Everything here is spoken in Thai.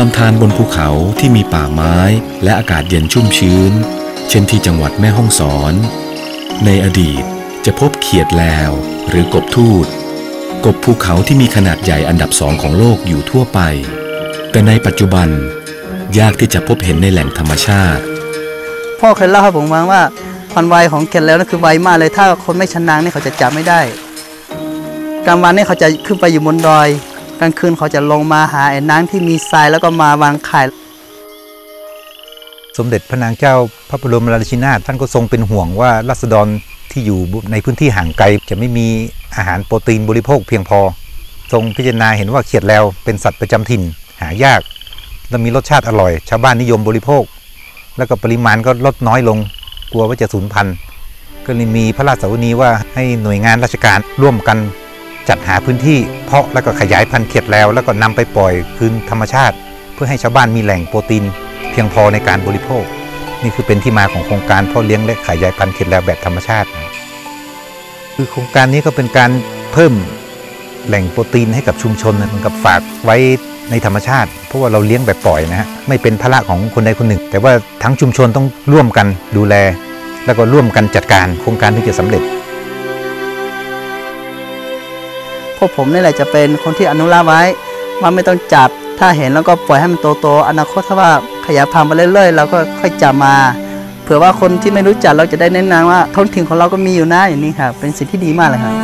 ลำธารบนภูเขาที่มีป่าไม้และอากาศเย็นชุ่มชื้น เช่นที่จังหวัดแม่ฮ่องสอน ในอดีตจะพบเขียดแลวหรือกบทูตกบภูเขาที่มีขนาดใหญ่อันดับสองของโลกอยู่ทั่วไป แต่ในปัจจุบันยากที่จะพบเห็นในแหล่งธรรมชาติ พ่อเคยเล่าให้ผมฟังว่าความไวของเกล็ดแล้วนั่นคือไวมากเลยถ้าคนไม่ชำนนาญเนี่เขาจะจับไม่ได้กลางวันนี่เขาจะขึ้นไปอยู่บนดอย กลางคืนเขาจะลงมาหาไอ้น้ำที่มีทรายแล้วก็มาวางไข่สมเด็จพระนางเจ้าพระบรมราชินาถท่านก็ทรงเป็นห่วงว่าราษฎรที่อยู่ในพื้นที่ห่างไกล จะไม่มีอาหารโปรตีนบริโภคเพียงพอ ทรงพิจารณาเห็นว่าเขียดแล้วเป็นสัตว์ประจำถิ่นหายาก และมีรสชาติอร่อย ชาวบ้านนิยมบริโภค แล้วก็ปริมาณก็ลดน้อยลง กลัวว่าจะสูญพันธุ์ก็เลยมีพระราชสวนีว่าให้หน่วยงานราชการร่วมกัน จัดหาพื้นที่เพาะแล้วก็ขยายพันธุ์เขียดแล้ว แล้วก็นำไปปล่อยคืนธรรมชาติ เพื่อให้ชาวบ้านมีแหล่งโปรตีน เพียงพอในการบริโภค นี่คือเป็นที่มาของโครงการเพ่อเลี้ยงและขยายพันธุ์เขียดแล้วแบบธรรมชาติ คือโครงการนี้ก็เป็นการเพิ่มแหล่งโปรตีนให้กับชุมชนนะเหมันกับฝากไว้ในธรรมชาติ เพราะว่าเราเลี้ยงแบบปล่อยนะฮะไม่เป็นภาระของคนใดคนหนึ่ง แต่ว่าทั้งชุมชนต้องร่วมกันดูแล แล้วก็ร่วมกันจัดการโครงการที่จะสำเร็จ วกผมนี่แหละจะเป็นคนที่อนุรักษ์ไว้ว่าไม่ต้องจับถ้าเห็นแล้วก็ปล่อยให้มันโตๆอนาคตถ้าว่าขยายพันธุ์ไปเรื่อยๆเราก็ค่อยจับมาเผื่อว่าคนที่ไม่รู้จักเราจะได้แนะนำว่าท้องถิ่นของเราก็มีอยู่นะอย่างนี้ครับเป็นสิ่งที่ดีมากเลยครับ